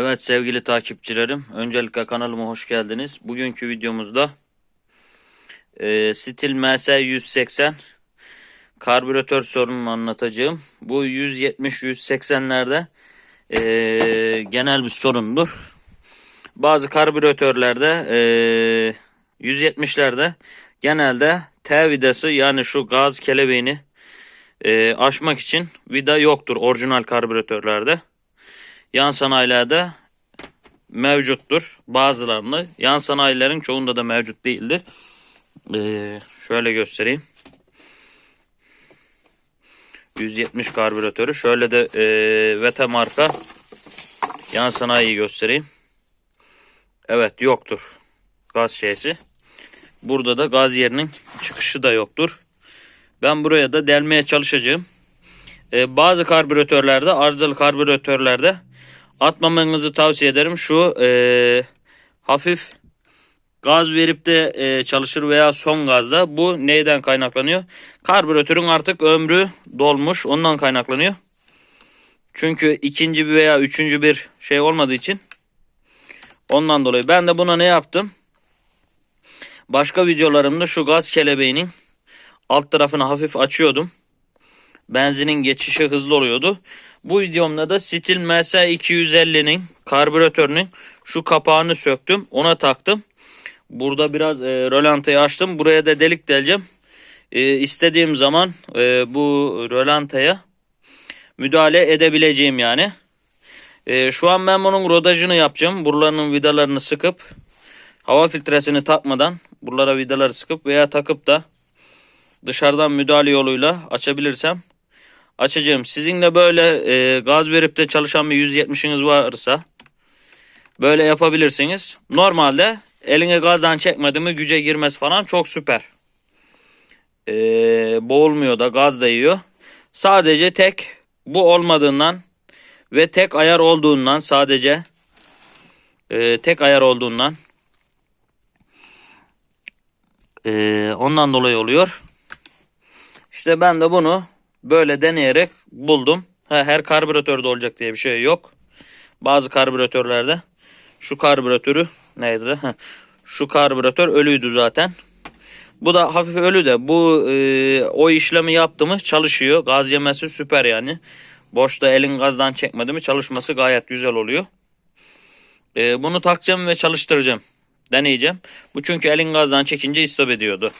Evet sevgili takipçilerim, öncelikle kanalıma hoş geldiniz. Bugünkü videomuzda e, Stil MS 180 karbüratör sorununu anlatacağım. Bu 170-180'lerde e, genel bir sorundur. Bazı karbüratörlerde e, 170'lerde genelde T vidası yani şu gaz kelebeğini e, aşmak için vida yoktur orijinal karbüratörlerde yan sanayilerde mevcuttur. Bazılarında yan sanayilerin çoğunda da mevcut değildir. Ee, şöyle göstereyim. 170 karbüratörü. Şöyle de e, Vete marka yan sanayiyi göstereyim. Evet yoktur. Gaz şeysi. Burada da gaz yerinin çıkışı da yoktur. Ben buraya da delmeye çalışacağım. Ee, bazı karbüratörlerde, arızalı karbüratörlerde atmamanızı tavsiye ederim. Şu e, hafif gaz verip de e, çalışır veya son gazda. Bu neyden kaynaklanıyor? Karbüratörün artık ömrü dolmuş. Ondan kaynaklanıyor. Çünkü ikinci bir veya üçüncü bir şey olmadığı için ondan dolayı. Ben de buna ne yaptım? Başka videolarımda şu gaz kelebeğinin alt tarafını hafif açıyordum. Benzinin geçişi hızlı oluyordu. Bu videomda da Stil MS250'nin karbüratörünün şu kapağını söktüm. Ona taktım. Burada biraz e, rölantayı açtım. Buraya da delik deleceğim. E, istediğim zaman e, bu rölantaya müdahale edebileceğim yani. E, şu an ben bunun rodajını yapacağım. Buralarının vidalarını sıkıp hava filtresini takmadan buralara vidaları sıkıp veya takıp da dışarıdan müdahale yoluyla açabilirsem açacağım. Sizin de böyle e, gaz verip de çalışan bir 170'iniz varsa böyle yapabilirsiniz. Normalde eline gazdan çekmedi mi güce girmez falan çok süper. E, boğulmuyor da gaz da yiyor. Sadece tek bu olmadığından ve tek ayar olduğundan sadece e, tek ayar olduğundan e, ondan dolayı oluyor. İşte ben de bunu böyle deneyerek buldum. Ha, her karbüratörde olacak diye bir şey yok. Bazı karbüratörlerde şu karbüratörü neydi? Ha, şu karbüratör ölüydü zaten. Bu da hafif ölü de bu e, o işlemi yaptı mı çalışıyor. Gaz yemesi süper yani. Boşta elin gazdan çekmedi mi çalışması gayet güzel oluyor. E, bunu takacağım ve çalıştıracağım. Deneyeceğim. Bu çünkü elin gazdan çekince istop ediyordu.